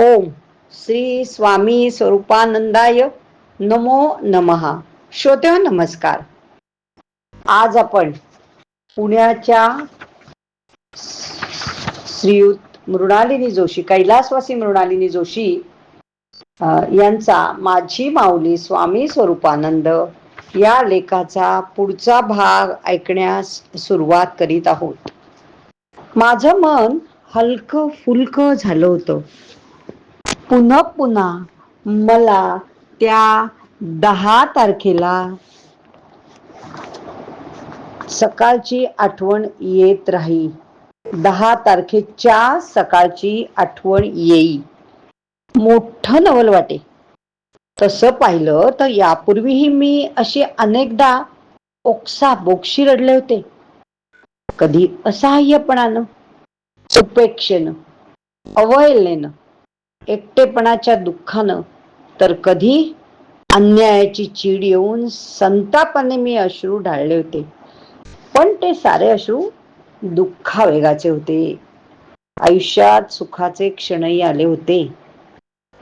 ओम। श्री स्वामी स्वरूपानंदाय नमो नमहा श्रोत्या नमस्कार। आज आपण पुण्याच्या श्रीयुत मृणालिनी जोशी कैलासवासी मृणालिनी जोशी यांचा माझी माऊली स्वामी स्वरूपानंद या लेखाचा पुढचा भाग ऐकण्यास सुरुवात करीत आहोत. माझं मन हलकं फुलकं झालं होतं. पुन्हा पुन्हा मला त्या दहा तारखेला सकाळची आठवण येत राही. दहा तारखेच्या सकाळची आठवण येई. मोठं नवल वाटे. तसं पाहिलं तर यापूर्वीही मी अशी अनेकदा ओक्सा बोक्षी रडले होते. कधी असहाय्यपणानं उपेक्षेनं अवहेलनेनं एकटेपणाच्या दुःखानं तर कधी अन्यायाची चीड येऊन संतापाने मी अश्रू ढाळले होते. पण ते सारे अश्रू दुःखावेगाचे होते. आयुष्यात सुखाचे क्षणही आले होते.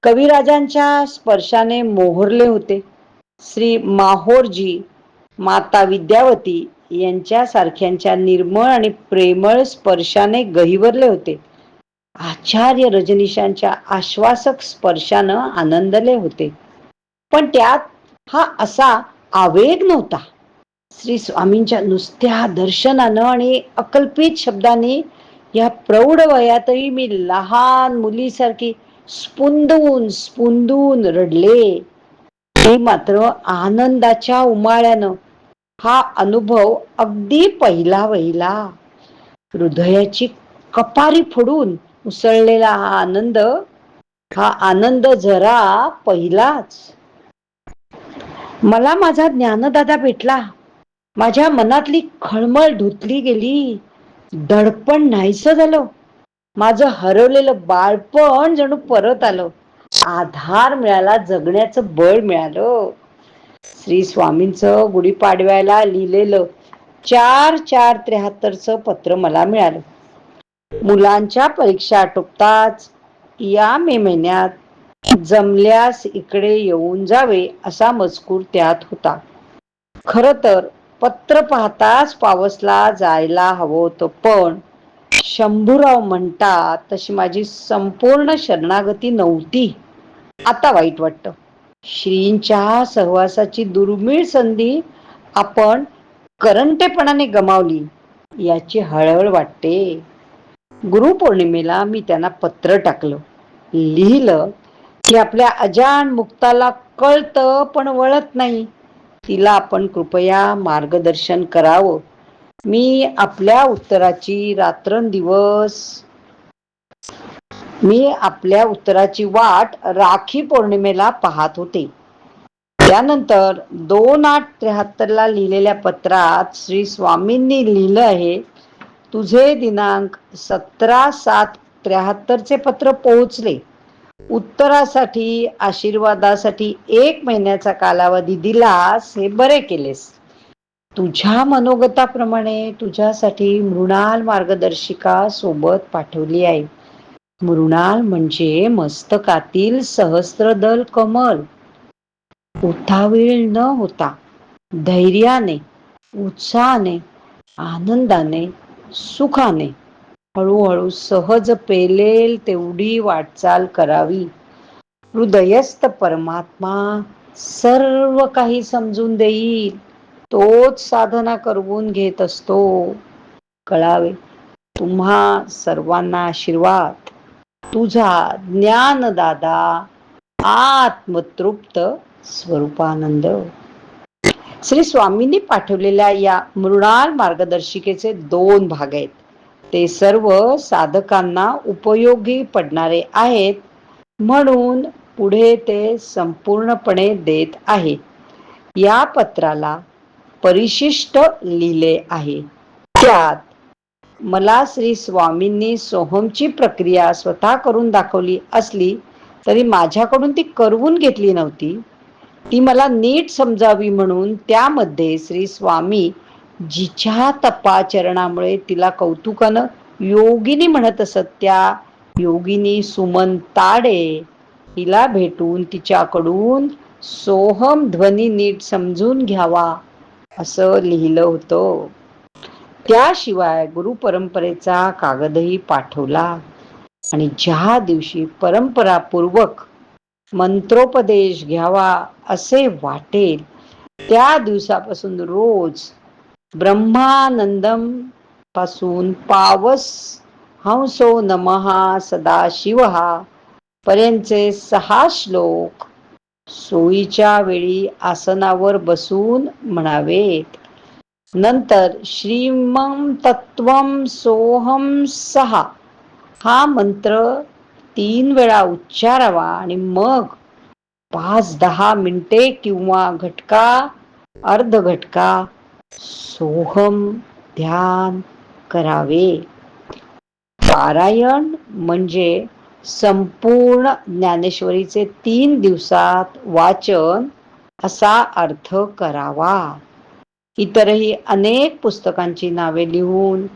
कविराजांच्या स्पर्शाने मोहरले होते. श्री माहोरजी माता विद्यावती यांच्यासारख्यांच्या निर्मळ आणि प्रेमळ स्पर्शाने गहिवरले होते. आचार्य रजनीशांच्या आश्वासक स्पर्शानं आनंदले होते. पण त्यात हा असा आवेग नव्हता. श्री स्वामींच्या नुसत्या दर्शनानं आणि अकल्पित शब्दाने या प्रौढ वयातही मी लहान मुलीसारखी स्पुंदून स्पुंदून रडले. ते मात्र आनंदाच्या उमाळ्यानं हा अनुभव अगदी पहिला वहिला. हृदयाची कपारी फोडून उसळलेला हा आनंद हा आनंद जरा पहिलाच. मला माझा ज्ञानदादा भेटला. माझ्या मनातली खळमळ धुतली गेली. दडपण नाहीस झालं. माझं हरवलेलं बाळपण जणू परत आलं. आधार मिळाला जगण्याचं बळ मिळालं. श्री स्वामींच गुढीपाडव्याला लिहिलेलं चार चार त्र्याहत्तरचं पत्र मला मिळालं. मुलांच्या परीक्षा आटोपताच या मे महिन्यात जमल्यास इकडे येऊन जावे असा मजकूर त्यात होता. खर तर पत्र पाहताच पावसला जायला हवं होतं पण शंभूराव म्हणतात तशी माझी संपूर्ण शरणागती नव्हती. आता वाईट वाटतं. श्रींच्या सहवासाची दुर्मिळ संधी आपण करंटेपणाने गमावली याची हळहळ वाटते. गुरुपौर्णिमेला मी त्यांना पत्र टाकलं. लिहिलं की आपल्या अजान मुक्ताला कळतं पण वळत नाही. तिला आपण कृपया मार्गदर्शन करावं. मी आपल्या उत्तराची रात्रंदिवस मी आपल्या उत्तराची वाट राखी पौर्णिमेला पाहत होते. त्यानंतर दोन आठ त्र्याहत्तरला लिहिलेल्या पत्रात श्री स्वामींनी लिहिलं आहे तुझे दिनांक सतरा सात त्र्याहत्तरचे पत्र पोहोचले. उत्तरासाठी आशीर्वादासाठी एक महिन्याचा कालावधी दिलास हे बरे केलेस. तुझ्या मनोगताप्रमाणे तुझ्यासाठी मृणाल मार्गदर्शिका सोबत पाठवली आहे. मृणाल म्हणजे मस्तकातील सहस्त्रदल कमल. उठावीळ न होता धैर्याने उत्साहाने आनंदाने सुखाने. हळूहळू सहज पेलेल तेवढी वाटचाल करावी. हृदयस्थ परमात्मा सर्व काही समजून देईल. तोच साधना करवून घेत असतो. कळावे. तुम्हा सर्वांना आशीर्वाद. तुझा ज्ञानदादा आत्मतृप्त स्वरूपानंद. श्री स्वामींनी पाठवलेल्या या मृणाल मार्गदर्शिकेचे दोन भाग आहेत. ते सर्व साधकांना उपयोगी पडणारे आहेत म्हणून पुढे ते संपूर्णपणे देत आहे. या पत्राला परिशिष्ट लिहिले आहे. त्यात मला श्री स्वामींनी सोहमची प्रक्रिया स्वतः करून दाखवली असली तरी माझ्याकडून ती करवून घेतली नव्हती. ती मला नीट समजावी म्हणून त्यामध्ये श्री स्वामी जिच्या तपाचरणामुळे तिला कौतुकानं योगिनी म्हणत असत त्या योगिनी सुमन ताडे तिला भेटून तिच्याकडून सोहम ध्वनी नीट समजून घ्यावा असं लिहिलं होतं. त्याशिवाय गुरु परंपरेचा कागदही पाठवला आणि ज्या दिवशी परंपरापूर्वक मंत्रोपदेश घ्यावा असे वाटेल. त्या दिवसापासून रोज ब्रह्मानंदमपासून पावस हंसो नमहा सदा शिवहा पर्यंतचे सहा श्लोक सोयीच्या वेळी आसनावर बसून म्हणावेत. नंतर श्रीमं तत्वम सोहम सहा हा मंत्र तीन वेळा उच्चारावा आणि मग पाच दहा मिनिटे किंवा घटका अर्ध घटका सोहम ध्यान करावे. पारायण म्हणजे संपूर्ण ज्ञानेश्वरीचे तीन दिवसात वाचन असा अर्थ करावा. इतरही अनेक पुस्तकांची नावे लिहून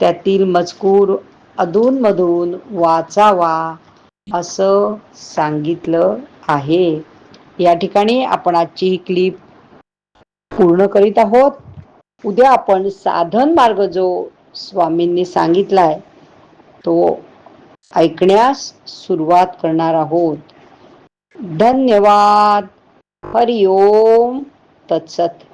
त्यातील मजकूर अधूनमधून वाचावा. असं सांगितलं आहे. या ठिकाणी आपण आजची ही क्लिप पूर्ण करीत आहोत. उद्या आपण साधन मार्ग जो स्वामींनी सांगितलाय तो ऐकण्यास सुरुवात करणार आहोत. धन्यवाद. हरिओम. तत्सत.